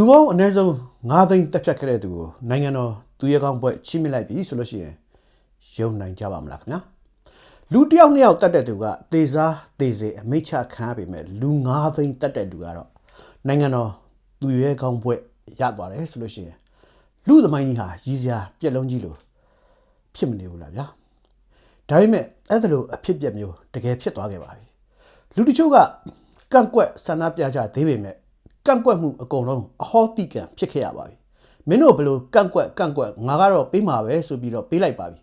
လူပေါင်းအနည်းဆုံး9သိန်းတက်ဖြတ်ခဲ့တဲ့သူကိုနိုင်ငံတော်သူရဲကောင်းဘွဲ့ချိမိလိုက်ပြီဆိုလို့ရှိရင်ယုံနိုင်ကြပါမလားခင်ဗျာလူတစ်ယောက်နှစ်ယောက်တက်တဲ့သူကတေစားတေစေအမိတ်ချခံရပေမဲ့လူ9သိန်းတက်တဲ့သူကတော့နိုင်ငံတော်သူရဲကောင်းဘွဲ့ရသွားတယ်ဆိုလို့ရှိရင်လူသမိုင်းကြီးဟာရည်စရာပြက်လုံးကြီးလို့ဖြစ်မနေဘူးလားဗျာဒါပေမဲ့အဲ့ဒါလိုအဖြစ်ပြက်မျိုးတကယ်ဖြစ်သွားခဲ့ပါပြီလူတချို့ကကန့်ကွက်ဆန္ဒပြကြသေးပေမဲ့ ကန့်ကွက်မှုအကုန်လုံးအဟောတိကံဖြစ်ခဲ့ရပါပြီမင်းတို့ဘယ်လို့ကန့်ကွက်ကန့်ကွက်ငါကတော့ပေးမှာပဲဆိုပြီးတော့ပေးလိုက်ပါပြီ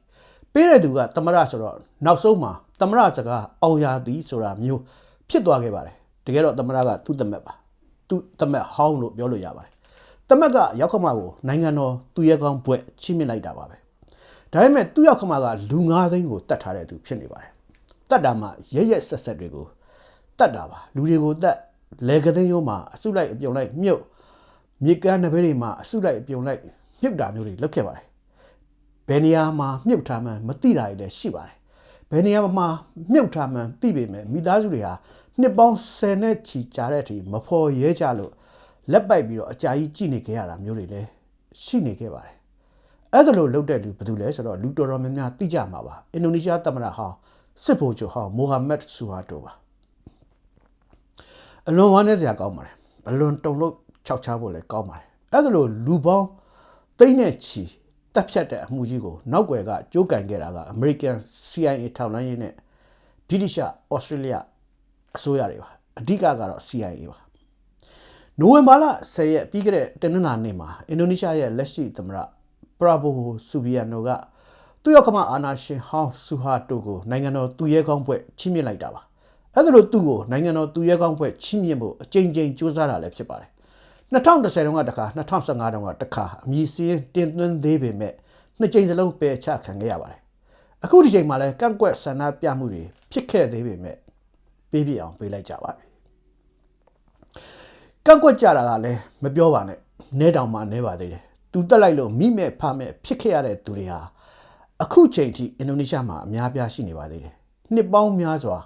ပေးတဲ့သူကတမရဆိုတော့နောက်ဆုံးမှာတမရစကားအောင်ရသည်ဆိုတာမျိုးဖြစ်သွားခဲ့ပါတယ်တကယ်တော့တမရကသူ့တမက်ပါသူ့တမက်ဟောင်းလို့ပြောလို့ရပါတယ်တမက်ကရောက်ခမကိုနိုင်ငံတော်သူရဲကောင်းဘွဲ့ချိမြင့်လိုက်တာပါပဲဒါပေမဲ့သူ့ရောက်ခမကလူ9သိန်းကိုတတ်ထားတဲ့သူဖြစ်နေပါတယ်တတ်တာမှရဲရဲဆက်ဆက်တွေကိုတတ်တာပါလူတွေကိုတတ် လေကသိန်းရုံးမှာအစုလိုက်အပြုံလိုက်မြုပ်မြေကမ်းနဘဲတွေမှာအစုလိုက်အပြုံလိုက်မြုပ်တာမျိုးတွေလုပ်ခဲ့ပါတယ်ဘယ်နေရာမှာမြုပ်ထားမှန်းမသိတာတွေလည်းရှိပါတယ်ဘယ်နေရာမှာမြုပ်ထားမှန်းသိပေမဲ့မိသားစုတွေဟာနှစ်ပေါင်း10နဲ့ချီကြာတဲ့အထိမဖော်ရဲကြလို့လက်ပိုက်ပြီးတော့အကြာကြီးကြည့်နေခဲ့ရတာမျိုးတွေလည်းရှိနေခဲ့ပါတယ်အဲ့ဒါလိုလုပ်တဲ့လူဘယ်သူလဲဆိုတော့လူတော်တော်များများသိကြမှာပါအင်ဒိုနီးရှားသမ္မတဟောင်းစစ်ဗိုလ်ချုပ်ဟောင်းမိုဟာမက်ဆူဟာတိုပါ အလွန်ဝမ်းနည်းစရာကောင်းပါတယ်အလွန်တုန်လို့ခြောက်ချဖို့လည်းကောင်းပါတယ်အဲ့ဒါလို့လူပေါင်းသိန်းနဲ့ချီတက်ဖြတ်တဲ့အမှုကြီးကိုနောက်ွယ်ကကြိုးကင်ခဲ့တာက American CIA ထောက်လှမ်းရေးနဲ့ဗြိတိရှဩစတြေးလျအစိုးရတွေပါအဓိကကတော့ CIA ပါနိုဝင်ဘာလ10ရက်ပြီးခဲ့တဲ့တနင်္လာနေ့မှာအင်ဒိုနီးရှားရဲ့လက်ရှိသမ္မတပရာဘိုဆူဘီယာနိုကသူ့ရောက်ခမအာနာရှင်ဟောင်းဆူဟာတိုကိုနိုင်ငံတော်သူရဲကောင်းဘွဲ့ချီးမြှင့်လိုက်တာပါ အဲ့ဒါလို့သူ့ကိုနိုင်ငံတော်သူရဲကောင်းဘွဲ့ချီးမြှင့်ဖို့အကြိမ်ကြိမ်စူးစမ်းတာလည်းဖြစ်ပါတယ်2010တုန်းကတစ်ခါ2015တုန်းကတစ်ခါအမည်စင်းတင်သွင်းသေးပေမဲ့နှစ်ကြိမ်စလုံးပယ်ချခံခဲ့ရပါတယ်အခုဒီချိန်မှာလည်းကန့်ကွက်ဆန္ဒပြမှုတွေဖြစ်ခဲ့သေးပေမဲ့ပေးပြအောင်ပေးလိုက်ကြပါပြီကန့်ကွက်ကြတာကလည်းမပြောပါနဲ့နဲတောင်မှနဲပါသေးတယ်သူတက်လိုက်လို့မိမဲ့ဖမဲ့ဖြစ်ခဲ့ရတဲ့သူတွေဟာအခုချိန်ထိအင်ဒိုနီးရှားမှာအများပြားရှိနေပါသေးတယ်နှစ်ပေါင်းများစွာ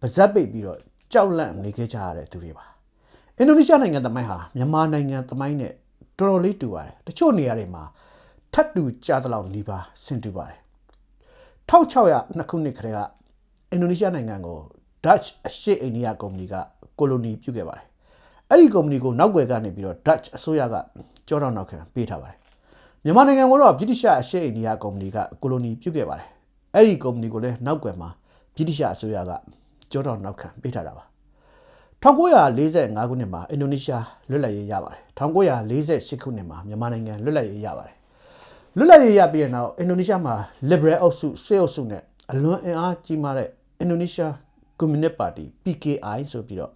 ပါဇက်ပိတ်ပြီးတော့ကြောက်လန့်နေခဲ့ကြရတဲ့သူတွေပါအင်ဒိုနီးရှားနိုင်ငံသမိုင်းဟာမြန်မာနိုင်ငံသမိုင်းနဲ့တော်တော်လေးတူပါတယ်တချို့နေရာတွေမှာထပ်တူကြားသလောက်နေပါဆင်တူပါတယ်1602ခုနှစ်ခရဲကအင်ဒိုနီးရှားနိုင်ငံကို Dutch အရှေ့အိန္ဒိယကုမ္ပဏီကကိုလိုနီပြုခဲ့ပါတယ်အဲ့ဒီကုမ္ပဏီကိုနောက်ွယ်ကနေပြီးတော့ Dutch အစိုးရကကြောတော့နောက်ခံပေးထားပါတယ်မြန်မာနိုင်ငံကတော့ဗြိတိရှအရှေ့အိန္ဒိယကုမ္ပဏီကကိုလိုနီပြုခဲ့ပါတယ်အဲ့ဒီကုမ္ပဏီကိုလည်းနောက်ွယ်မှာဗြိတိရှအစိုးရက ကြောတော့နောက်ခံပေးထားတာပါ1945ခုနှစ်မှာအင်ဒိုနီးရှားလွတ်လပ်ရေးရပါတယ်1948ခုနှစ်မှာမြန်မာနိုင်ငံလွတ်လပ်ရေးရပါတယ်လွတ်လပ်ရေးရပြီးတဲ့နောက်အင်ဒိုနီးရှားမှာ liberal အုပ်စုဆွေးအုပ်စုနဲ့အလွန်အင်အားကြီးမားတဲ့အင်ဒိုနီးရှားကွန်မြူနစ်ပါတီ PKI ဆိုပြီးတော့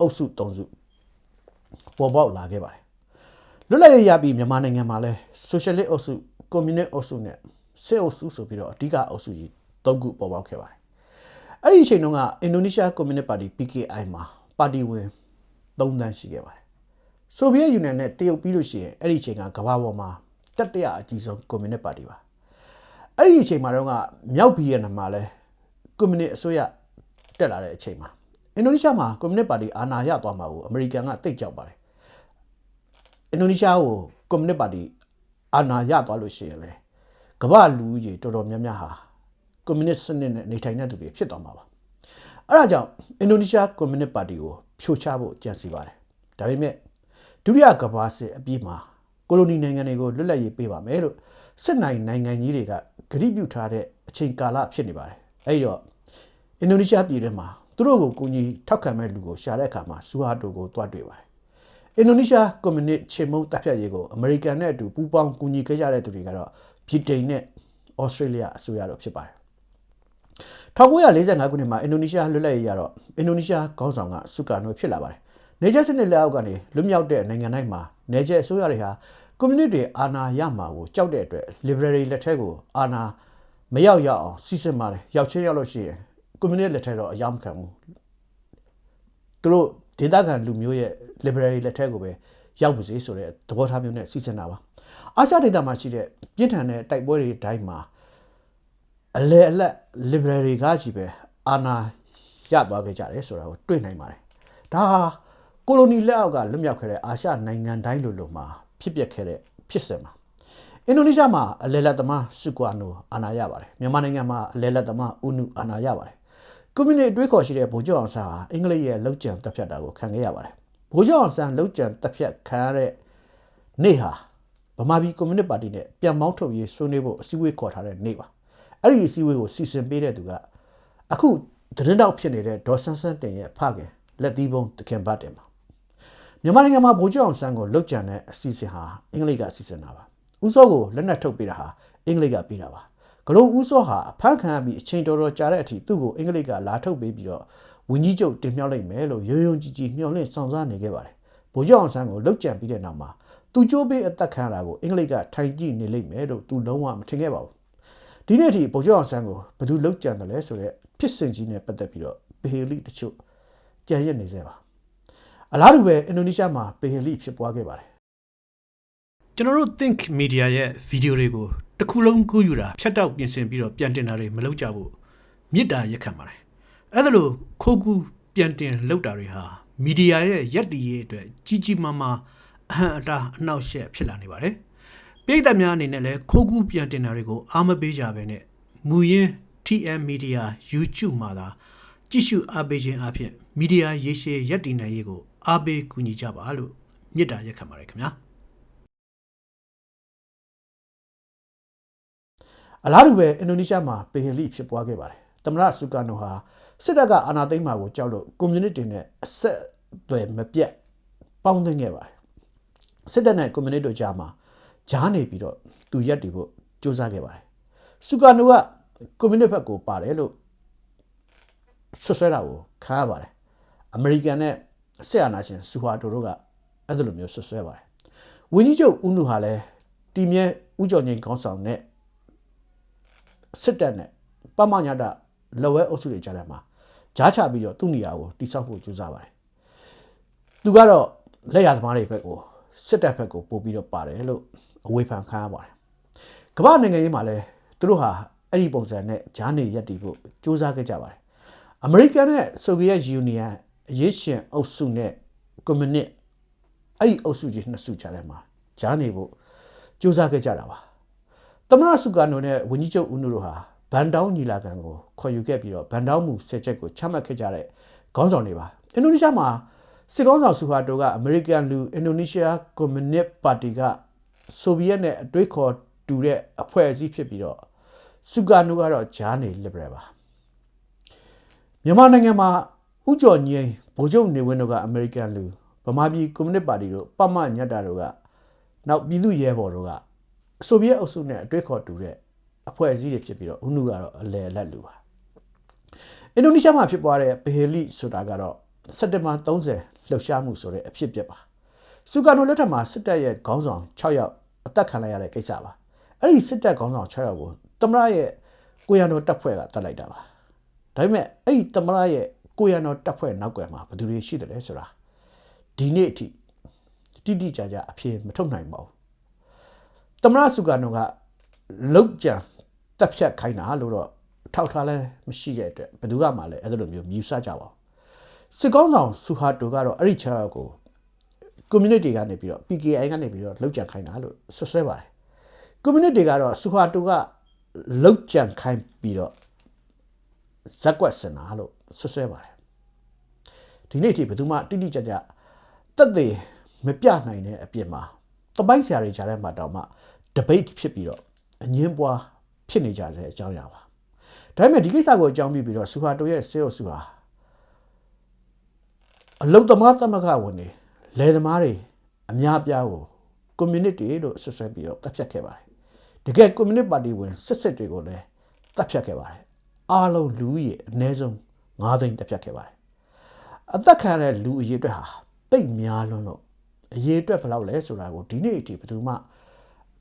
အုပ်စု၃စုပေါ်ပေါက်လာခဲ့ပါတယ်လွတ်လပ်ရေးရပြီးမြန်မာနိုင်ငံမှာလဲ socialist အုပ်စု communist အုပ်စုနဲ့စစ်အုပ်စုဆိုပြီးတော့အဓိကအုပ်စုကြီး၃ခုပေါ်ပေါက်ခဲ့ပါတယ် အဲ့ဒီအချိန်တုန်းကအင်ဒိုနီးရှားကွန်မြူနစ်ပါတီ PKI မှာပါတီဝင်3သန်းရှိခဲ့ပါတယ်။ဆိုဗီယက်ယူနီယံနဲ့တရုတ်ပြီးလို့ရှိရင်အဲ့ဒီအချိန်ကကမ္ဘာပေါ်မှာတတိယအကြီးဆုံးကွန်မြူနစ်ပါတီပါ။အဲ့ဒီအချိန်မှာတော့ကမြောက်ဗီယက်နမ်မှာလဲကွန်မြူနစ်အစိုးရတက်လာတဲ့အချိန်မှာအင်ဒိုနီးရှားမှာကွန်မြူနစ်ပါတီအာဏာရသွားမှာကိုအမေရိကန်ကတိတ်ကြောက်ပါတယ်။အင်ဒိုနီးရှားကိုကွန်မြူနစ်ပါတီအာဏာရသွားလို့ရှိရင်လေကမ္ဘာလူကြီးတော်တော်များများဟာ ကွန်မြူနစ်စနစ်နဲ့နေထိုင်တဲ့သူတွေဖြစ်သွားမှာပါအဲဒါကြောင့်အင်ဒိုနီးရှားကွန်မြူနစ်ပါတီကိုဖြိုချဖို့ကြံစီပါတယ်ဒါပေမဲ့ဒုတိယကမ္ဘာစစ်အပြီးမှာကိုလိုနီနိုင်ငံတွေကိုလွတ်လပ်ရေးပေးပါမယ်လို့စစ်နိုင်နိုင်ငံကြီးတွေကဂရုပြုထားတဲ့အချိန်ကာလဖြစ်နေပါတယ်အဲဒီတော့အင်ဒိုနီးရှားပြည်ထဲမှာသူတို့ကိုကူညီထောက်ခံမဲ့လူကိုရှာတဲ့အခါမှာဆူဟာတိုကိုတွားတွေ့ပါတယ်အင်ဒိုနီးရှားကွန်မြူနစ်ချေမုန်းတပ်ဖြတ်ရေးကိုအမေရိကန်နဲ့အတူပူးပေါင်းကူညီခဲ့ကြတဲ့သူတွေကတော့ဗြိတိန်နဲ့ဩစတြေးလျအစိုးရတို့ဖြစ်ပါတယ် 1945ခုနှစ်မှာအင်ဒိုနီးရှားလွတ်လပ်ရေးရတော့အင်ဒိုနီးရှားခေါင်းဆောင်ကစုကာနိုဖြစ်လာပါတယ်။နေချက်စနစ်လက်အောက်ကနေလွတ်မြောက်တဲ့နိုင်ငံတိုင်းမှာနေချက်အစိုးရတွေဟာကွန်မြူနစ်တွေအာဏာရမှာကိုကြောက်တဲ့အတွက် liberal လက်ထက်ကိုအာဏာမရောက်ရအောင်စီစစ်ပါတယ်။ရောက်ချင်းရောက်လို့ရှိရင်ကွန်မြူနစ်လက်ထက်တော့အရောက်မခံဘူး။သူတို့ဒေသခံလူမျိုးရဲ့ liberal လက်ထက်ကိုပဲရောက်ပါစေဆိုတဲ့သဘောထားမျိုးနဲ့စီစဉ်တာပါ။အာရှဒေသမှာရှိတဲ့ပြင်းထန်တဲ့တိုက်ပွဲတွေတိုင်းမှာ အလဲအလက် liberal တွေကကြီးပဲအာဏာရသွားခဲ့ကြတယ်ဆိုတာကိုတွေ့နိုင်ပါတယ်ဒါဟာကိုလိုနီလက်အောက်ကလွတ်မြောက်ခဲ့တဲ့အာရှနိုင်ငံတိုင်းလိုလိုမှာဖြစ်ပျက်ခဲ့တဲ့ဖြစ်စဉ်မှာအင်ဒိုနီးရှားမှာအလဲလက်သမားစုကွာနိုအာဏာရပါတယ်မြန်မာနိုင်ငံမှာအလဲလက်သမားဦးနုအာဏာရပါတယ်ကွန်မြူနတီအတွေးခေါ်ရှိတဲ့ဗိုလ်ချုပ်အောင်ဆန်းဟာအင်္ဂလိပ်ရဲ့လောက်ကျန်တပ်ဖြတ်တာကိုခံခဲ့ရပါတယ်ဗိုလ်ချုပ်အောင်ဆန်းလောက်ကျန်တပ်ဖြတ်ခံရတဲ့နေ့ဟာဗမာပြည်ကွန်မြူနတီပါတီနဲ့ပြန်မောင်းထုတ်ရေးဆွေးနွေးဖို့အစည်းအဝေးခေါ်ထားတဲ့နေ့ပါ အဲ့ဒီအစည်းအဝေးကိုစီစဉ်ပေးတဲ့သူကအခုသတင်းတောက်ဖြစ်နေတဲ့ဒေါ်ဆန်းဆန်းတင်ရဲ့ဖခင်လက်သီးပုံတခင်ဘတ်တင်ပါမြန်မာနိုင်ငံမှာဗိုလ်ချုပ်အောင်ဆန်းကိုလုတ်ကြံတဲ့အစီအစဉ်ဟာအင်္ဂလိပ်ကအစီအစဉ်တာပါ။ဦးစောကိုလက်နက်ထုတ်ပေးတာဟာအင်္ဂလိပ်ကပေးတာပါ။ကလုံးဦးစောဟာအဖမ်းခံရပြီးအချိန်တော်တော်ကြာတဲ့အထိသူ့ကိုအင်္ဂလိပ်ကလာထုတ်ပေးပြီးတော့ဝင်းကြီးချုပ်တင်မြှောက်လိုက်မယ်လို့ရိုးရိုးကြည်ကြည်မျှော်လင့်ဆောင်စားနေခဲ့ပါတယ်။ဗိုလ်ချုပ်အောင်ဆန်းကိုလုတ်ကြံပြီးတဲ့နောက်မှာသူကြိုးပေးအသက်ခံရတာကိုအင်္ဂလိပ်ကထိုင်ကြည့်နေလိမ့်မယ်လို့သူလုံးဝမထင်ခဲ့ပါဘူး။ ဒီနေ့အထိဗိုလ်ချုပ်အောင်ဆန်းကိုဘယ်သူလုတ်ကြံတယ်လဲဆိုတော့ဖြစ်စဉ်ကြီးနဲ့ပတ်သက်ပြီးတော့ပေဟေလိတချို့ကြံရက်နေစေပါ။အလားတူပဲအင်ဒိုနီးရှားမှာပေဟလီဖြစ်ပွားခဲ့ပါတယ်ကျွန်တော်တို့ Think Media ရဲ့ဗီဒီယိုတွေကိုတစ်ခုလုံးကူးယူတာဖြတ်တောက်ပြင်ဆင်ပြီးတော့ပြန်တင်တာတွေမလုပ်ကြဘူးမေတ္တာရက်ခံပါတယ်အဲ့ဒါလို့ခိုးကူးပြန်တင်လုပ်တာတွေဟာမီဒီယာရဲ့ရက်တည်ရေးအတွက်ကြီးကြီးမားမားအဟံအတားအနှောက်အယှက်ဖြစ်လာနေပါတယ် ပြည်သက်များအနေနဲ့လည်းခိုးကူးပြန်တင်တာတွေကိုအားမပေးကြဘဲနဲ့မူရင်း TM Media YouTube မှာသာကြည့်ရှုအားပေးခြင်းအပြင်မီဒီယာရေရှည်ရက်တည်နိုင်ရေးကိုအားပေးကူညီကြပါလို့မေတ္တာရက်ခံပါတယ်ခင်ဗျာအလားတူပဲအင်ဒိုနီးရှားမှာပေဟလီဖြစ်ပွားခဲ့ပါတယ်သမ္မတဆူကာနိုဟာစစ်တပ်ကအာဏာသိမ်းမှာကိုကြောက်လို့ကွန်မြူနတီနဲ့အဆက်အသွယ်မပြတ်ပေါင်းသိမ်းခဲ့ပါတယ်စစ်တပ်နဲ့ကွန်မြူနတီတို့ကြားမှာ ကြားနေပြီးတော့သူရက်တည်ဖို့ကြိုးစားခဲ့ပါတယ်ဆူကာနိုကကွန်မြူနတီဘက်ကိုပါတယ်လို့ဆွဆွဲတာကိုခံရပါတယ်အမေရိကန်နဲ့ဆက်အာဏာရှင်ဆူဟာတိုတို့ကအဲ့ဒါလိုမျိုးဆွဆွဲပါတယ်ဝင်းကြီးချုပ်ဦးနုဟာလည်းတီမြဲဦးကျော်ငိန်ခေါင်းဆောင်နဲ့စစ်တပ်နဲ့ပမညာတာလက်ဝဲအုပ်စုတွေကြားထဲမှာဂျားချပြီးတော့သူ့နေရာကိုတိစောက်ဖို့ကြိုးစားပါတယ်။သူကတော့လက်ရသမားတွေဘက်ကိုစစ်တပ်ဘက်ကိုပို့ပြီးတော့ပါတယ်လို့ အဝေဖန်ခံရပါတယ်။ကမ္ဘာနိုင်ငံရေးမှာလည်းသူတို့ဟာအဲ့ဒီပုံစံနဲ့ဂျားနေရက်တည်ဖို့ကြိုးစားခဲ့ကြပါတယ်။အမေရိကန်နဲ့ဆိုဗီယက်ယူနီယံအရေးရှင်အုပ်စုနဲ့ကွန်မြူနစ်အဲ့ဒီအုပ်စုကြီးနှစ်စုကြားထဲမှာဂျားနေဖို့ကြိုးစားခဲ့ကြတာပါ။သမ္မတစုကာနိုနဲ့ဝန်ကြီးချုပ်ဦးနုတို့ဟာဗန်တောင်းညီလာခံကိုခေါ်ယူခဲ့ပြီးတော့ဗန်တောင်းမူဆယ်ချက်ကိုချမှတ်ခဲ့ကြတဲ့ခေါင်းဆောင်တွေပါအင်ဒိုနီးရှားမှာစစ်ကောင်းဆောင်ဆူဟာတိုကအမေရိကန်လူအင်ဒိုနီးရှားကွန်မြူနစ်ပါတီက ဆိုဗီယက်နဲ့အတွေးခေါ်တူတဲ့အဖွဲ့အစည်းဖြစ်ပြီးတော့ဆူကာနိုကတော့ဂျားနေ liberal ပါမြန်မာနိုင်ငံမှာဥကြော်ငိမ့်ဗိုလ်ချုပ်နေဝင်းတို့ကအမေရိကန်လူဗမာပြည်ကွန်မြူနစ်ပါတီတို့ပမညတ်တာတို့ကနောက်ပြည်သူ့ရဲဘော်တို့ကဆိုဗီယက်အုပ်စုနဲ့အတွေ့ခေါ်တူတဲ့အဖွဲ့အစည်းတွေဖြစ်ပြီးတော့ဥနုကတော့အလယ်အလတ်လူပါအင်ဒိုနီးရှားမှာဖြစ်ပွားတဲ့ဘေဟလီဆိုတာကတော့စက်တင်ဘာ30လှုပ်ရှားမှုဆိုတဲ့အဖြစ်ပြက်ပါ စူကာနိုလက်ထက်မှာစစ်တပ်ရဲ့ခေါင်းဆောင်6ယောက်အသက်ခံလိုက်ရတဲ့ကိစ္စပါအဲ့ဒီစစ်တပ်ခေါင်းဆောင်6ယောက်ကိုတမရရဲ့ကိုရံတော်တပ်ဖွဲ့ကတတ်လိုက်တာပါဒါပေမဲ့အဲ့ဒီတမရရဲ့ကိုရံတော်တပ်ဖွဲ့နောက်ကွယ်မှာဘယ်သူတွေရှိတယ်လဲဆိုတာဒီနေ့အထိတိတိကျကျအဖြေမထုတ်နိုင်ပါဘူးသမရစုကနုကလောက်ကြံတက်ဖြတ်ခိုင်းတာလို့တော့ထောက်ထားလဲမရှိတဲ့အတွက်ဘယ်သူကမှလည်းအဲ့လိုမျိုးမြူဆကြပါဘူးစစ်ကောင်းဆောင်ဆူဟာတိုကတော့အဲ့ဒီချာကို community ကနေပြီးတော့ PKI ကနေပြီးတော့လောက်ကြံခိုင်းတာလို့ဆွဆွဲပါတယ် community ကတော့ဆူဟာတိုကလောက်ကြံခိုင်းပြီးတော့ဇက်ကွက်စင်တာလို့ဆွဆွဲပါတယ်ဒီနေ့အထိဘယ်သူမှတိတိကျကျတက်သေးမပြနိုင်တဲ့အပြင်မှာတပိုင်းဆရာတွေကြားထဲမှာတော့မှ debate ဖြစ်ပြီးတော့အငင်းပွားဖြစ်နေကြတဲ့အကြောင်းအရာပါဒါပေမဲ့ဒီကိစ္စကိုအကြောင်းပြပြီးတော့ဆူဟာတိုရဲ့ဆေးရုပ်ဆူဟာအလုတ်သမားသမဂ္ဂဝင်တွေ လယ်သမားတွေအများပြားကို community လို့ဆွဆွဲပြီးတော့တပ်ဖြတ်ခဲ့ပါတယ်တကယ် community party ဝင်စစ်စစ်တွေကိုလည်းတပ်ဖြတ်ခဲ့ပါတယ်အားလုံးလူကြီးအနည်းဆုံး9သိန်းတပ်ဖြတ်ခဲ့ပါတယ်အသက်ခံရတဲ့လူအရေအတွက်ဟာတိတ်များလွန်းလို့အရေးအတွက်ဘယ်လောက်လဲဆိုတာကိုဒီနေ့အထိဘယ်သူမှ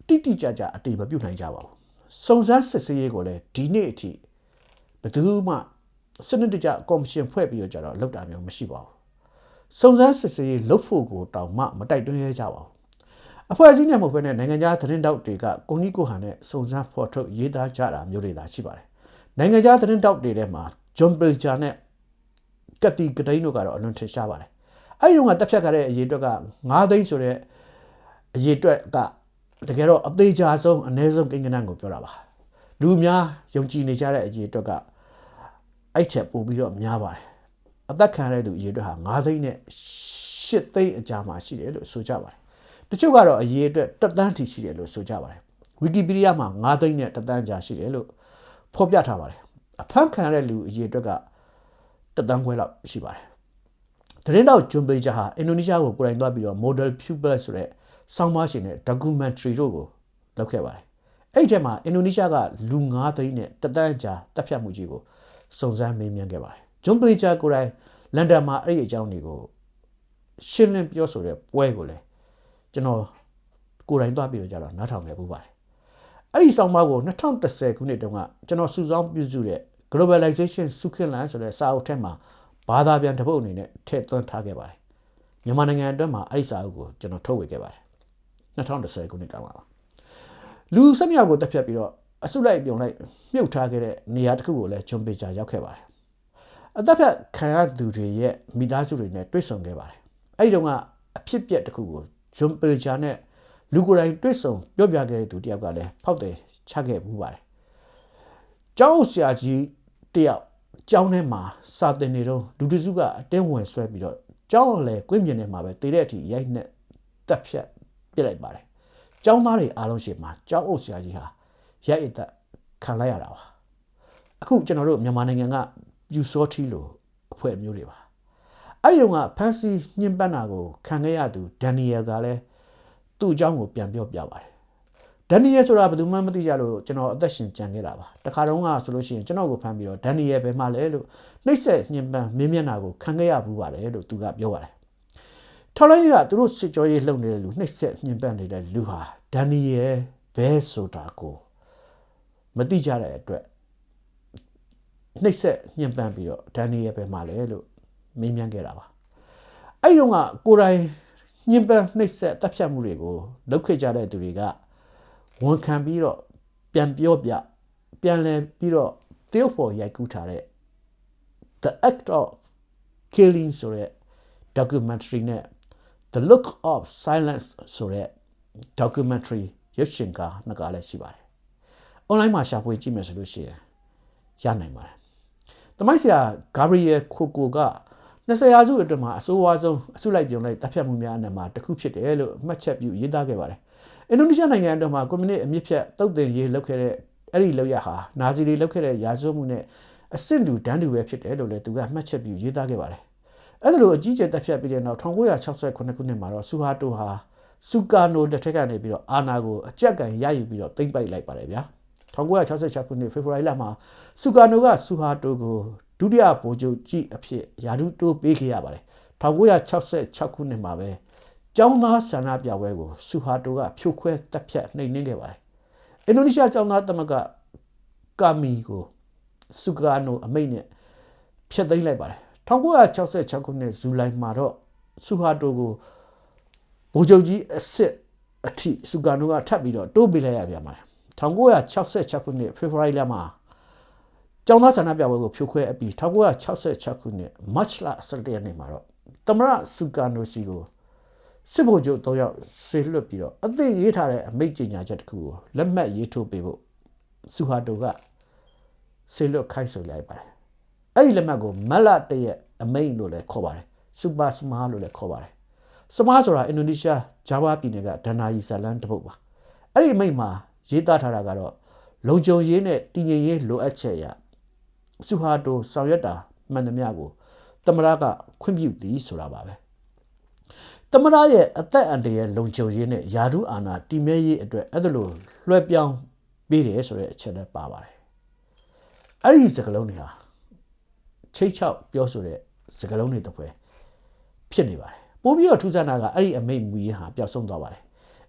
တိတိကျကျအတိမပြုတ်နိုင်ကြပါဘူးစုံစမ်းစစ်ဆေးရေးကိုလည်းဒီနေ့အထိဘယ်သူမှစနစ်တကျကော်မရှင်ဖွဲ့ပြီးတော့ကြတော့လောက်တာမျိုးမရှိပါဘူး စုံစမ်းစစ်ဆေးရေးလုပ်ဖို့ကိုတောင်မှမတိုက်တွန်းရကြပါဘူးအဖွဲ့အစည်းနဲ့မဟုတ်ဘဲနဲ့နိုင်ငံခြားသတင်းတောက်တွေကကိုနီကိုဟန်နဲ့စုံစမ်းဖော်ထုတ်ရေးသားကြတာမျိုးတွေသာရှိပါတယ်နိုင်ငံခြားသတင်းတောက်တွေထဲမှာဂျွန်ပီဂျာနဲ့ကက်တီဂဒိန်းတို့ကတော့အလွန်ထင်ရှားပါတယ်အဲ့ဒီတော့ကတက်ဖြတ်ခဲ့တဲ့အရေးအတွက်က9သိန်းဆိုတဲ့အရေးအတွက်ကတကယ်တော့အသေးချာဆုံးအနည်းဆုံးကိန်းဂဏန်းကိုပြောတာပါလူများယုံကြည်နေကြတဲ့အရေးအတွက်ကအဲ့ချက်ပို့ပြီးတော့များပါတယ် အသက်ခံရတဲ့သူအရေးအတွက်ဟာ9သိန်းနဲ့10သိန်းအကြားမှာရှိတယ်လို့ဆိုကြပါတယ်တချို့ကတော့အရေးအတွက်တက်တန်းထီရှိတယ်လို့ဆိုကြပါတယ်ဝီကီပီဒီးယားမှာ9သိန်းနဲ့တက်တန်းကြားရှိတယ်လို့ဖော်ပြထားပါတယ်အဖမ်းခံရတဲ့လူအရေးအတွက်ကတက်တန်းခွဲလောက်ရှိပါတယ်သတင်းတော့ဂျွန်ပေဂျာဟာအင်ဒိုနီးရှားကိုကိုယ်တိုင်သွားပြီးတော့ model pupil ဆိုတဲ့ဆောင်းပါးရှင်တဲ့ documentary တို့ကိုလုပ်ခဲ့ပါတယ်အဲ့ဒီထဲမှာအင်ဒိုနီးရှားကလူ9သိန်းနဲ့တက်တန်းကြားတပ်ဖြတ်မှုကြီးကိုစုံစမ်းမေးမြန်းခဲ့ပါတယ် ဂျွန်ပေဂျာကိုယ်တိုင်လန်ဒန်မှာအဲ့ဒီအကြောင်းတွေကိုရှင်းလင်းပြောဆိုတဲ့ပွဲကိုလည်းကျွန်တော်ကိုယ်တိုင်သွားပြီးတော့ကြတော့နားထောင်ခဲ့ပူပါတယ်အဲ့ဒီဆောင်းပါးကို2010ခုနှစ်တုန်းကကျွန်တော်စုဆောင်းပြုစုတဲ့ globalization စုခင်းလန်ဆိုတဲ့စာအုပ်ထဲမှာဘာသာပြန်တစ်ပုဒ်အနေနဲ့ထည့်သွင်းထားခဲ့ပါတယ်မြန်မာနိုင်ငံအတွက်မှာအဲ့ဒီစာအုပ်ကိုကျွန်တော်ထုတ်ဝေခဲ့ပါတယ်2010ခုနှစ်ကပါလူစက်မြောက်ကိုတက်ဖြတ်ပြီးတော့အစုလိုက်ပြုံလိုက်မြုပ်ထားခဲ့တဲ့နေရာတစ်ခုကိုလည်းဂျွန်ပေချာရောက်ခဲ့ပါတယ် အသက်ဖြတ်ခံရသူတွေရဲ့မိသားစုတွေနဲ့တွေ့ဆုံခဲ့ပါတယ်အဲ့ဒီတော့ကအဖြစ်ပြက်တစ်ခုကိုဂျွန်ပေချာနဲ့လူကိုယ်တိုင်တွေ့ဆုံပြောပြခဲ့တဲ့သူတယောက်ကလည်းဖောက်တယ်ချခဲ့ဘူးပါတယ်ကျောင်းဆရာကြီးတယောက်ကျောင်းထဲမှာစာသင်နေတော့လူတစုကအတင်းဝင်ဆွဲပြီးတော့ကျောင်းလည်းကွင်းပြင်ထဲမှာပဲတည်တဲ့အထိရိုက်နဲ့တက်ဖြတ်ပြစ်လိုက်ပါတယ်ကျောင်းသားတွေအားလုံးရှေ့မှာကျောင်းအုပ်ဆရာကြီးဟာရိုက်အသက်ခံလိုက်ရတာပါအခုကျွန်တော်တို့မြန်မာနိုင်ငံက ယူစောထီလိုအဖွဲ့မျိုးတွေပါအဲ့ဒီတော့ကဖန်စီညှဉ်းပန်းတာကိုခံခဲ့ရသူဒန်နီယယ်ကလည်းသူ့အကြောင်းကိုပြန်ပြောပြပါတယ်ဒန်နီယယ်ဆိုတာဘယ်သူမှမသိကြလို့ကျွန်တော်အသက်ရှင်ကြံခဲ့တာပါတခါတုန်းကဆိုလို့ရှိရင်ကျွန်တော်ကိုဖမ်းပြီးတော့ဒန်နီယယ်ဘယ်မှလဲလို့နှိပ်စက်ညှဉ်းပန်းမင်းမျက်နှာကိုခံခဲ့ရဘူးပါတယ်လို့သူကပြောပါတယ်ထော်လိုင်းကသူတို့စစ်ကြောရေးလှုပ်နေတဲ့လူနှိပ်စက်ညှဉ်းပန်းနေတဲ့လူဟာဒန်နီယယ်ဘဲဆိုတာကိုမသိကြတဲ့အတွက် နှိပ်စက်ညှဉ်းပန်းပြီးတော့ဒန်နီယယ်ဘယ်မှလဲလို့မင်းမြန်းခဲ့တာပါအဲ့ဒီတော့ကကိုယ်တိုင်ညှဉ်းပန်းနှိပ်စက်တပ်ဖြတ်မှုတွေကိုလုပ်ခဲ့ကြတဲ့သူတွေကဝန်ခံပြီးတော့ပြန်ပြောပြပြန်လဲပြီးတော့တရုတ်ဖော်ရိုက်ကူးထားတဲ့ The Act of Killing ဆိုတဲ့ documentary နဲ့ The Look of Silence ဆိုတဲ့ documentary ရုပ်ရှင်ကားနှစ်ကားလည်းရှိပါတယ်။ online မှာရှာဖွေကြည့်မယ်ဆိုလို့ရှိရင်ရနိုင်ပါတယ်။ တမိုက်ဆရာ Gabriel Coco က20ရာစုအတွင်းမှာအဆိုးဝါးဆုံးအစုလိုက်ပြုံလိုက်တပ်ဖြတ်မှုများအနက်မှာတစ်ခုဖြစ်တယ်လို့မှတ်ချက်ပြုရေးသားခဲ့ပါတယ်။အင်ဒိုနီးရှားနိုင်ငံအတွင်းမှာကွန်မြူနစ်အမြင့်ဖြတ်တုတ်တင်ရေးလုပ်ခဲ့တဲ့အဲ့ဒီလောက်ရဟာနာဇီတွေလုပ်ခဲ့တဲ့ရာဇဝတ်မှုနဲ့အဆင့်တူဒန်းတူပဲဖြစ်တယ်လို့လည်းသူကမှတ်ချက်ပြုရေးသားခဲ့ပါတယ်။အဲ့ဒါလိုအကြီးကျယ်တက်ဖြတ်ပြီးတဲ့နောက်1968ခုနှစ်မှာတော့ဆူဟာတိုဟာစူကာနိုလက်ထက်ကနေပြီးတော့အာနာကိုအကြက်ကန်ရယူပြီးတော့သိမ့်ပိုက်လိုက်ပါတယ်ဗျာ 1966ခုနှစ်ဖေဖော်ဝါရီလမှာစူကာနိုကဆူဟာတိုကိုဒုတိယဗိုလ်ချုပ်ကြီးအဖြစ်ယာဒူတိုးပေးခဲ့ရပါတယ်1966ခုနှစ်မှာပဲကျောင်းသားဆန္ဒပြပွဲကိုဆူဟာတိုကဖြိုခွဲတက်ဖြတ်နှိမ်နင်းခဲ့ပါတယ်အင်ဒိုနီးရှားကျောင်းသားသမဂ္ဂကာမီကိုစူကာနိုအမိတ်နဲ့ဖျက်သိမ်းလိုက်ပါတယ်1966ခုနှစ်ဇူလိုင်မှာတော့ဆူဟာတိုကိုဗိုလ်ချုပ်ကြီးအစ်စ်အထိစူကာနိုကထပ်ပြီးတော့တိုးပေးလိုက်ရပြန်ပါတယ် 1966ခုနှစ်ဖေဖော်ဝါရီလမှာကျောင်းသားဆန္ဒပြပွဲကိုဖြိုခွဲအပြီး1966ခုနှစ် March လ17ရက်နေ့မှာတော့သမရစူကာနိုစီကိုစစ်ဗိုလ်ချုပ်၃ယောက်ဆေလွတ်ပြီးတော့အသင့်ရေးထားတဲ့အမိတ်ကြေညာချက်တစ်ခုကိုလက်မှတ်ရေးထိုးပေးဖို့စူဟာတိုကဆေလွတ်ခိုင်းဆိုလိုက်ပါတယ်အဲ့ဒီလက်မှတ်ကိုမက်လာတရက်အမိတ်လို့လည်းခေါ်ပါတယ်စူပါစမာလို့လည်းခေါ်ပါတယ်စမာဆိုတာအင်ဒိုနီးရှားဂျာဗာပြည်နယ်ကဒနာယီဇလန်တပုတ်ပါအဲ့ဒီအမိတ်မှာ ရေးသားထားတာကတော့လုံခြုံရေးနဲ့တည်ငြိမ်ရေးလိုအပ်ချက်အရစူဟာတိုဆောင်ရွက်တာမှန်သမျှကိုတမရကခွင့်ပြုသည်ဆိုတာပါပဲတမရရဲ့အသက်အန္တရာယ်လုံခြုံရေးနဲ့ယာဒုအာဏာတည်မြဲရေးအတွက်အဲ့ဒါလိုလွှဲပြောင်းပေးတယ်ဆိုတဲ့အချက်လည်းပါပါတယ်အဲ့ဒီစကလုံးတွေဟာချိတ်ချောက်ပြောဆိုတဲ့စကလုံးတွေတစ်ဖွဲဖြစ်နေပါတယ်ပို့ပြီးတော့ထူးဆန်းတာကအဲ့ဒီအမိတ်မူရင်းဟာပျောက်ဆုံးသွားပါတယ်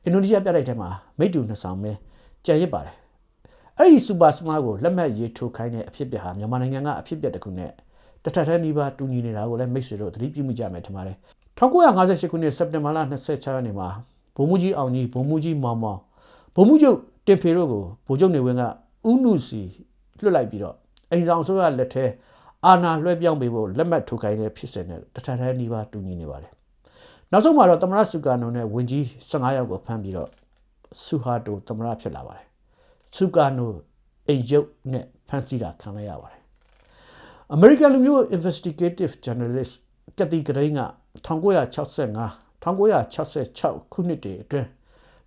အင်ဒိုနီးရှားပြတိုက်ထဲမှာမိတ်တူနှစ်ဆောင်ပဲ ကြံရစ်ပါတယ်အဲ့ဒီစူပါစမားကိုလက်မှတ်ရေးထိုးခိုင်းတဲ့အဖြစ်ပြဟာမြန်မာနိုင်ငံကအဖြစ်ပြတစ်ခုနဲ့တထထနီးပါးတူညီနေတာကိုလည်းမိတ်ဆွေတို့သတိပြုမိကြမယ်ထင်ပါတယ်1958ခုနှစ်စက်တင်ဘာလ26ရက်နေ့မှာဗိုလ်မှူးကြီးအောင်ကြီးဗိုလ်မှူးကြီးမောင်မောင်ဗိုလ်မှူးချုပ်တင်ဖေတို့ကိုဗိုလ်ချုပ်နေဝင်းကဥနုစီလွှတ်လိုက်ပြီးတော့အိမ်ဆောင်ဆိုရလက်ထဲအာနာလွှဲပြောင်းပေးဖို့လက်မှတ်ထိုးခိုင်းတဲ့ဖြစ်စဉ်နဲ့တထထနီးပါးတူညီနေပါတယ်နောက်ဆုံးမှာတော့သမရစုကာနိုနဲ့ဝင်ကြီး15ယောက်ကိုဖမ်းပြီးတော့ ဆူဟာတိုသမရဖြစ်လာပါတယ်ဆူကာနိုအိမ်ကျုပ်နဲ့ဖမ်းဆီးတာခံလိုက်ရပါတယ်အမေရိကန်လူမျိုး investigative journalist ကတိကရိန်းက1965 1966ခုနှစ်တည်းအတွင်း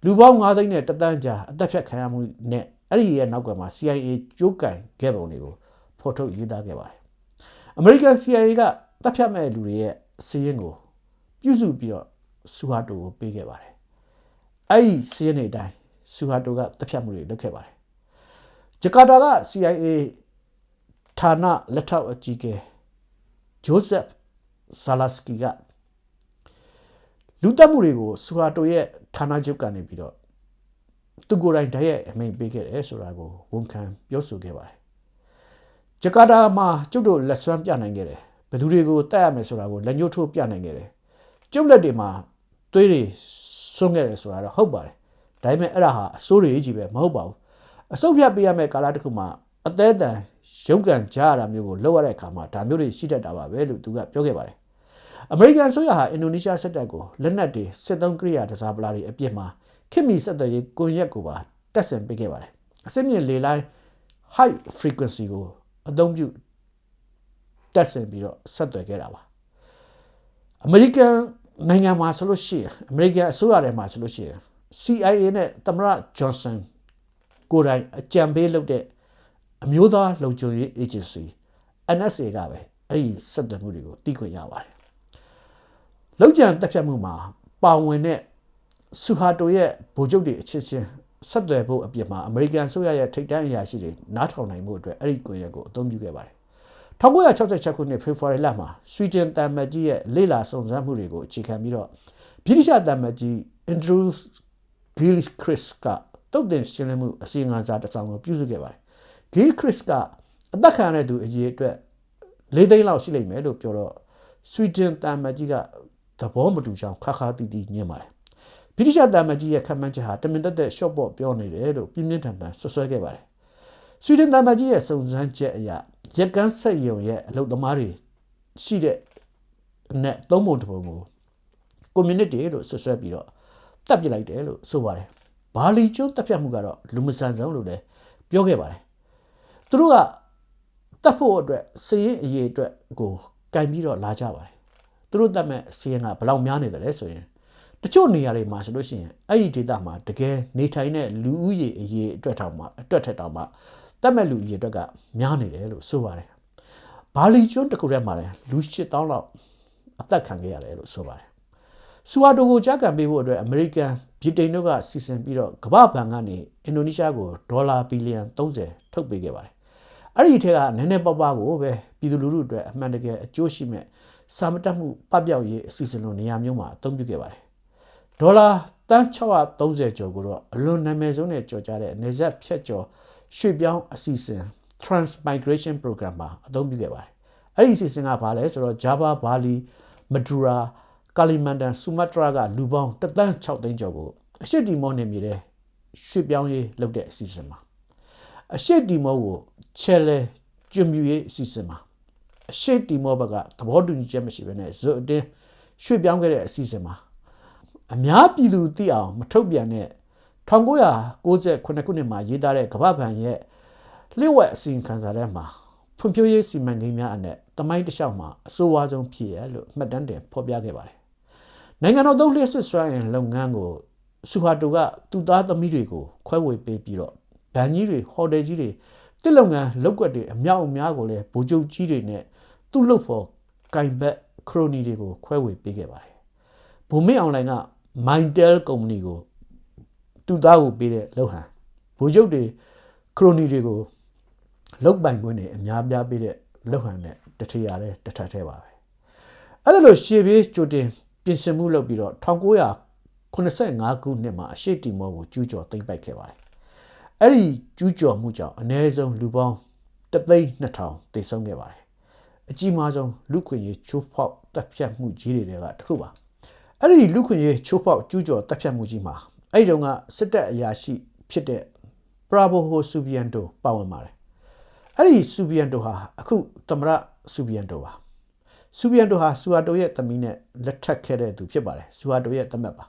လူပေါင်း9သိန်းနဲ့တသန်းကြာအသက်ဖြတ်ခံရမှုနဲ့အဲ့ဒီရဲ့နောက်ကမှာ CIA ကြိုးကင်ခဲ့ပုံတွေကိုဖော်ထုတ်ရေးသားခဲ့ပါတယ်။ American CIA ကတပ်ဖြတ်မဲ့လူတွေရဲ့စီးရင်ကိုပြုစုပြီးတော့ဆူဟာတိုကိုပေးခဲ့ပါတယ်။ အဲ့ဒီစီးရင်တွေအတိုင်းဆူဟာတိုကတပ်ဖြတ်မှုတွေလုပ်ခဲ့ပါတယ်။ဂျကာတာက CIA ဌာနလက်ထောက်အကြီးအကဲဂျိုးဆက်ဇာလာစကီကလူတက်မှုတွေကိုဆူဟာတိုရဲ့ဌာနချုပ်ကနေပြီးတော့သူကိုယ်တိုင်တည်းရဲ့အမိန့်ပေးခဲ့တယ်ဆိုတာကိုဝန်ခံပြောဆိုခဲ့ပါတယ်ဂျကာတာမှာကျုပ်တို့လက်စွမ်းပြနိုင်ခဲ့တယ်ဘယ်သူတွေကိုတက်ရမယ်ဆိုတာကိုလက်ညှိုးထိုးပြနိုင်ခဲ့တယ်ကျုပ်လက်တွေမှာသွေးတွေ စွန့်ခဲ့တယ်ဆိုတာတော့ဟုတ်ပါတယ်ဒါပေမဲ့အဲ့ဒါဟာအစိုးရကြီးပဲမဟုတ်ပါဘူးအစုပ်ပြပေးရမယ့်ကာလတစ်ခုမှာအသေးအတန်ရုပ်ကံကြားရတာမျိုးကိုလောက်ရတဲ့အခါမှာဒါမျိုးတွေရှိတတ်တာပါပဲလို့သူကပြောခဲ့ပါတယ်အမေရိကန်ဆိုရဟာအင်ဒိုနီးရှားစစ်တပ်ကိုလက်နက်တွေစစ်သုံးကိရိယာတစားပလာတွေအပြစ်မှာခင်မီဆက်သွယ်ရေးကွန်ရက်ကိုပါတက်ဆင်ပေးခဲ့ပါတယ်အစစ်မြင့်လေလိုင်း high frequency ကိုအသုံးပြုတက်ဆင်ပြီးတော့ဆက်သွယ်ခဲ့တာပါအမေရိကန် နိုင်ငံမှာဆိုလို့ရှိရင်အမေရိကန်အစိုးရထဲမှာဆိုလို့ရှိရင် CIA နဲ့သမရဂျွန်ဆန်ကိုယ်တိုင်အကြံပေးလုပ်တဲ့အမျိုးသားလုံခြုံရေး agency NSA ကပဲအဲ့ဒီဆက်သွယ်မှုတွေကိုတီးခွင့်ရပါတယ်လောက်ကျန်တက်ဖြတ်မှုမှာပါဝင်တဲ့ဆူဟာတိုရဲ့ဗိုလ်ချုပ်တွေအချင်းချင်းဆက်သွယ်ဖို့အပြစ်မှာအမေရိကန်ဆိုရရဲ့ထိပ်တန်းအရာရှိတွေနားထောင်နိုင်မှုအတွက်အဲ့ဒီကွန်ရက်ကိုအသုံးပြုခဲ့ပါတယ် 1966ခုနှစ်ဖေဖော်ဝါရီလမှာဆွီဒင်တမ်မတ်ကြီးရဲ့လေလာစုံစမ်းမှုတွေကိုအခြေခံပြီးတော့ဗြိတိရှတမ်မတ်ကြီး Andrew Gilchrist ကတုတ်တင်ရှင်းလင်းမှုအစီအငံစာတစ်စောင်ကိုပြုစုခဲ့ပါတယ် Gilchrist ကအသက်ခံရတဲ့သူအရေးအတွက်၄သိန်းလောက်ရှိလိမ့်မယ်လို့ပြောတော့ဆွီဒင်တမ်မတ်ကြီးကသဘောမတူချောင်းခါခါတီတီညင်ပါတယ်ဗြိတိရှတမ်မတ်ကြီးရဲ့ခန့်မှန်းချက်ဟာတမင်တက်တဲ့ short ပေါ့ပြောနေတယ်လို့ပြင်းပြင်းထန်ထန်ဆွဆွဲခဲ့ပါတယ်ဆွီဒင်တမ်မတ်ကြီးရဲ့စုံစမ်းချက်အရ ရက်ကန်းဆက်ယုံရဲ့အလုပ်သမားတွေရှိတဲ့အနက်သုံးပုံတစ်ပုံကို community လို့ဆွဆွဲပြီးတော့တပ်ပစ်လိုက်တယ်လို့ဆိုပါတယ်ဘာလီကျွန်းတပ်ဖြတ်မှုကတော့လူမဆန်ဆုံးလို့လည်းပြောခဲ့ပါတယ်သူတို့ကတပ်ဖို့အတွက်စည်ရင်အရေးအတွက်ကိုကင်ပြီးတော့လာကြပါတယ်သူတို့တပ်မဲ့စည်ရင်ကဘယ်လောက်များနေတယ်လဲဆိုရင်တချို့နေရာတွေမှာဆိုလို့ရှိရင်အဲ့ဒီဒေသမှာတကယ်နေထိုင်တဲ့လူဦးရေအရေးအတွက်တောင်မှအတွက်ထက်တောင်မှ တက်မဲ့လူအရေအတွက်ကများနေတယ်လို့ဆိုပါတယ်။ဘာလီကျွန်းတစ်ခုထဲမှာလည်းလူ8000လောက်အသက်ခံခဲ့ရတယ်လို့ဆိုပါတယ်။ဆူဝါတိုကိုကြားကန်ပေးဖို့အတွက်အမေရိကန်ဗြိတိန်တို့ကစီစဉ်ပြီးတော့ကမ္ဘာ့ဘဏ်ကနေအင်ဒိုနီးရှားကိုဒေါ်လာဘီလီယံ30ထုတ်ပေးခဲ့ပါတယ်။အဲ့ဒီထက်ကနည်းနည်းပါးပါးကိုပဲပြည်သူလူထုအတွက်အမှန်တကယ်အကျိုးရှိမဲ့စာမတက်မှုပပျောက်ရေးအစီအစဉ်လိုနေရာမျိုးမှာအသုံးပြုခဲ့ပါတယ်။ဒေါ်လာတန်း630ကျော်ကိုတော့အလွန်နာမည်ဆုံးနဲ့ကြော်ကြတဲ့နေဆက်ဖြတ်ကျော် ရွှေ့ပြောင်းအစီအစဉ် Transmigration Program မှာအသုံးပြုခဲ့ပါတယ်။အဲ့ဒီအစီအစဉ်ကဘာလဲဆိုတော့ Java, Bali, Madura, Kalimantan, Sumatra ကလူပေါင်း1သန်း6သိန်းကျော်ကိုအရှိတီမောနေမြေတဲ့ရွှေ့ပြောင်းရေးလုပ်တဲ့အစီအစဉ်မှာအရှိတီမောကိုချဲလဲကျွမြူရေးအစီအစဉ်မှာအရှိတီမောဘက်ကသဘောတူညီချက်မရှိဘဲနဲ့ဇွတ်အတင်းရွှေ့ပြောင်းခဲ့တဲ့အစီအစဉ်မှာအများပြည်သူသိအောင်မထုတ်ပြန်တဲ့ 1998ခုနှစ်မှာရေးသားတဲ့ကမ္ဘာ့ဘဏ်ရဲ့လျှို့ဝှက်အစီရင်ခံစာထဲမှာဖွံ့ဖြိုးရေးစီမံကိန်းများအနက်တမိုင်းတစ်လျှောက်မှာအဆိုးဝါးဆုံးဖြစ်ရလို့မှတ်တမ်းတင်ဖော်ပြခဲ့ပါတယ်။နိုင်ငံတော်သုံးလျှစ်စွမ်းအင်လုပ်ငန်းကိုဆူဟာတိုကသူ့သားသမီးတွေကိုခွဲဝေပေးပြီးတော့ဗန်ကြီးတွေဟိုတယ်ကြီးတွေတစ်လုပ်ငန်းလောက်ွက်တွေအမြောက်အများကိုလည်းဗိုလ်ချုပ်ကြီးတွေနဲ့သူ့လုပ်ဖို့ကင်ဘက်ခရိုနီတွေကိုခွဲဝေပေးခဲ့ပါတယ်။ဘုံမင်းအွန်လိုင်းက Mindtel ကုမ္ပဏီကို သူ့သားကိုပေးတဲ့လောက်ဟန်ဗိုလ်ချုပ်တွေခရိုနီတွေကိုလောက်ပိုင်ခွင့်တွေအများပြားပေးတဲ့လောက်ဟန်နဲ့တထရတဲ့တထက်ထဲပါပဲအဲ့လိုရှေ့ပြေးကြိုတင်ပြင်ဆင်မှုလုပ်ပြီးတော့1985ခုနှစ်မှာအရှိတီမောကိုကျူးကျော်သိမ်းပိုက်ခဲ့ပါတယ်အဲ့ဒီကျူးကျော်မှုကြောင့်အ ਨੇ ဆုံးလူပေါင်း3,200တိတ်ဆုံးခဲ့ပါတယ်အကြီးမားဆုံးလူခွင့်ရေးချိုးဖောက်တပ်ဖြတ်မှုကြီးတွေကတစ်ခုပါအဲ့ဒီလူခွင့်ရေးချိုးဖောက်ကျူးကျော်တပ်ဖြတ်မှုကြီးမှာ အဲ့ဒီတုန်းကစစ်တပ်အရာရှိဖြစ်တဲ့ Bravo Subianto ပါဝင်ပါတယ်အဲ့ဒီ Subianto ဟာအခုသမရ Subianto ပါစူဘီယန်တိုဟာဆူဟာတိုရဲ့သမီးနဲ့လက်ထပ်ခဲ့တဲ့သူဖြစ်ပါတယ်ဆူဟာတိုရဲ့သမက်ပါ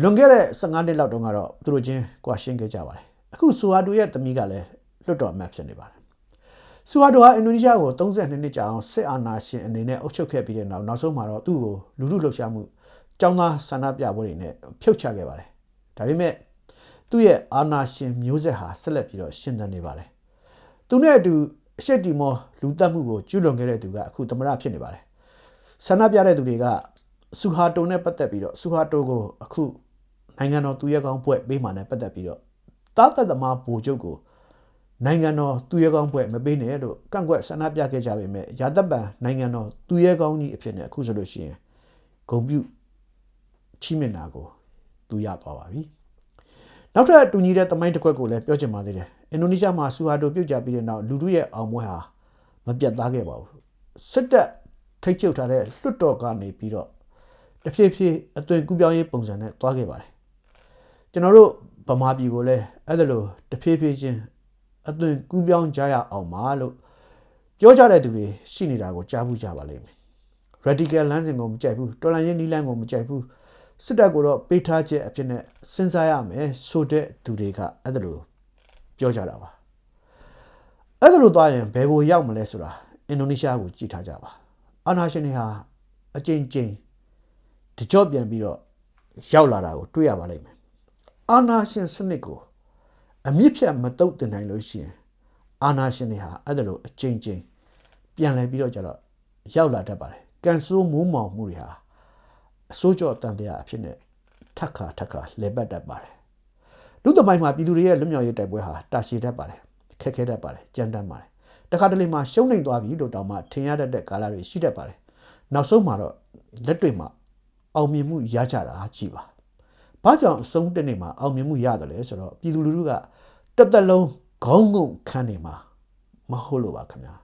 လွန်ခဲ့တဲ့15နှစ်လောက်တုန်းကတော့သူတို့ချင်းကွာရှင်းခဲ့ကြပါတယ်အခုဆူဟာတိုရဲ့သမီးကလည်းလွတ်တော်အမတ်ဖြစ်နေပါတယ်ဆူဟာတိုဟာအင်ဒိုနီးရှားကို32နှစ်ကြာအောင်စစ်အာဏာရှင်အနေနဲ့အုပ်ချုပ်ခဲ့ပြီးတဲ့နောက်နောက်ဆုံးမှာတော့သူ့ကိုလူလူလှုပ်ရှားမှုចောင်းသားဆန္ဒပြပွဲတွေနဲ့ဖြုတ်ချခဲ့ပါတယ် ဒါပေမဲ့သူ့ရဲ့အာဏာရှင်မျိုးဆက်ဟာဆက်လက်ပြီးတော့ရှင်သန်နေပါတယ်သူနဲ့အတူအရှိတီမောလူတက်မှုကိုကျူးလွန်ခဲ့တဲ့သူကအခုသမရဖြစ်နေပါတယ်ဆန္ဒပြတဲ့သူတွေကဆူဟာတိုနဲ့ပတ်သက်ပြီးတော့ဆူဟာတိုကိုအခုနိုင်ငံတော်သူရဲကောင်းဘွဲ့ပေးမှနဲ့ပတ်သက်ပြီးတော့တာသက်သမားဗိုလ်ချုပ်ကိုနိုင်ငံတော်သူရဲကောင်းဘွဲ့မပေးနဲ့လို့ကန့်ကွက်ဆန္ဒပြခဲ့ကြပေမဲ့ရာသက်ပံနိုင်ငံတော်သူရဲကောင်းကြီးအဖြစ်နဲ့အခုဆိုလို့ရှိရင်ဂုံပြုချီးမြှင့်တာကို သူရသွားပါပြီနောက်ထပ်တူညီတဲ့တမိုင်းတစ်ခွက်ကိုလည်းပြောချင်ပါသေးတယ်အင်ဒိုနီးရှားမှာဆူဟာတိုပြုတ်ကြပြီးတဲ့နောက်လူထုရဲ့အောင်ပွဲဟာမပြတ်သားခဲ့ပါဘူးစစ်တပ်ထိတ်ချုပ်ထားတဲ့လွှတ်တော်ကနေပြီးတော့တဖြည်းဖြည်းအသွင်ကူးပြောင်းရေးပုံစံနဲ့တွားခဲ့ပါတယ်ကျွန်တော်တို့ဗမာပြည်ကိုလည်းအဲ့ဒါလိုတဖြည်းဖြည်းချင်းအသွင်ကူးပြောင်းကြရအောင်ပါလို့ပြောကြတဲ့သူတွေရှိနေတာကိုကြားဘူးကြပါလိမ့်မယ် radical လမ်းစဉ်ကိုမကြိုက်ဘူးတော်လန်ရေးနီးလမ်းကိုမကြိုက်ဘူး စစ်တပ်ကိုတော့ပေးထားချက်အဖြစ်နဲ့စဉ်းစားရမယ်ဆိုတဲ့သူတွေကအဲ့ဒါလိုပြောကြတာပါအဲ့ဒါလိုသွားရင်ဘယ်ကိုရောက်မလဲဆိုတာအင်ဒိုနီးရှားကိုကြည့်ထားကြပါအာနာရှင်တွေဟာအကြိမ်ကြိမ်တကြော့ပြန်ပြီးတော့ရောက်လာတာကိုတွေ့ရပါလိမ့်မယ်အာနာရှင်စနစ်ကိုအမြင့်ဖြတ်မတုတ်တင်နိုင်လို့ရှိရင်အာနာရှင်တွေဟာအဲ့ဒါလိုအကြိမ်ကြိမ်ပြန်လဲပြီးတော့ကြတော့ရောက်လာတတ်ပါတယ်ကန်ဆိုးမိုးမောင်မှုတွေဟာ အစိုးကြောတန်တရားအဖြစ်နဲ့ထက်ခါထက်ခါလဲပတ်တတ်ပါတယ်လူသမိုင်းမှာပြည်သူတွေရဲ့လွတ်မြောက်ရေးတိုက်ပွဲဟာတာရှည်တတ်ပါတယ်ခက်ခဲတတ်ပါတယ်ကြမ်းတမ်းပါတယ်တခါတလေမှာရှုံးနေသွားပြီလို့တောင်မှထင်ရတတ်တဲ့ကာလတွေရှိတတ်ပါတယ်နောက်ဆုံးမှာတော့လက်တွေ့မှာအောင်မြင်မှုရကြတာကြည်ပါဘာကြောင့်အဆုံးတစ်နေ့မှာအောင်မြင်မှုရတယ်လဲဆိုတော့ပြည်သူလူထုကတစ်သက်လုံးခေါင်းငုံခံနေမှာမဟုတ်လို့ပါခင်ဗျာ